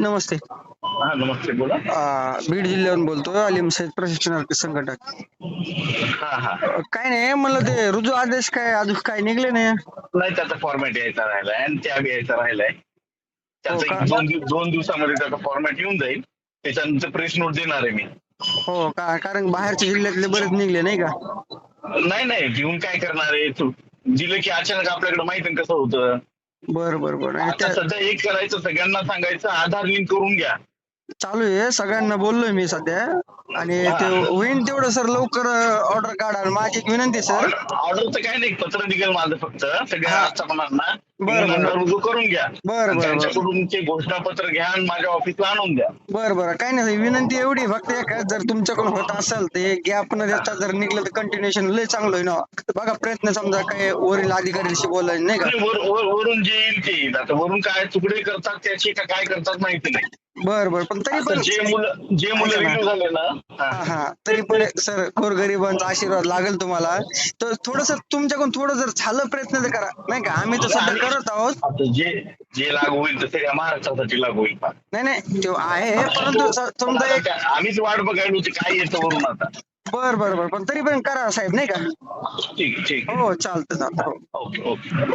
नमस्ते. हा नमस्ते बोला. आ, बीड जिल्ह्यावरून बोलतोय अलीम सैद प्रशिक्षणार्थी संघटक. हा हा. काय नाही म्हणलं ते रुजू आदेश काय अजून काय निघले नाही. नाही त्याचा फॉर्मॅट यायचा राहिलाय आणि त्या यायचा राहिलाय. त्याचा हो का? एक दोन दिव- दोन दिवसामध्ये त्याचा फॉर्मॅट येऊन जाईल. त्याच्यानंतर प्रेस नोट देणार आहे मी. हो का? कारण बाहेरच्या जिल्ह्यातले बरेच निघले नाही का? नाही नाही घेऊन काय करणार आहे तू? दिलं की अचानक आपल्याकडे माहिती आहे कसं होतं. बर बर बर. आता त्या सध्या एक करायचं सगळ्यांना सांगायचं आधार लिंक करून घ्या. चालू आहे सगळ्यांना बोललोय मी सध्या. आणि ते होईन तेवढं सर लवकर ऑर्डर काढा. माझी एक विनंती सर. ऑर्डरचं काय नाही पत्र निघेल माझं फक्त सगळ्या. आस्थापनांना. बरं, बरं. नंबर रुजू करून घ्या. बरं, बरं. त्यांच्याकडून ते घोषणापत्र घ्या आणि माझ्या ऑफिसला आणून द्या. बर बर. काय नाही विनंती एवढी फक्त एक जर तुमच्याकडून होत असेल ते गॅप न देता जर निघलं तर कंटिन्युएशन लय चांगलं आहे ना. बघा प्रयत्न समजा काय वरील अधिकाऱ्याशी बोलायला नाही का? आणि वर- वर- वरून जे येईल ते येईल. आता वरून काय तुकडे करतात त्याचे का काय करतात माहिती नाही. बर बर. पण तरी पण जे मुलं जे मुलं झाले ना. हा तरी पण सर गोरगरिबांचा आशीर्वाद लागेल तुम्हाला. तर थोडस तुमच्याकडून थोडं जर झालं प्रयत्न तर करा. नाही का? आम्ही तर सध्या करत आहोत. जे जे लागू होईल सगळ्या महाराष्ट्रासाठी लागू होईल. नाही नाही. ते आहे परंतु समजा एक आम्हीच वाट बघायला होती काय येतं वरून आता. बर बर बर. पण तरी पण करा साहेब नाही का? ठीक ठीक. हो चालतं चालतं. हो. Okay okay.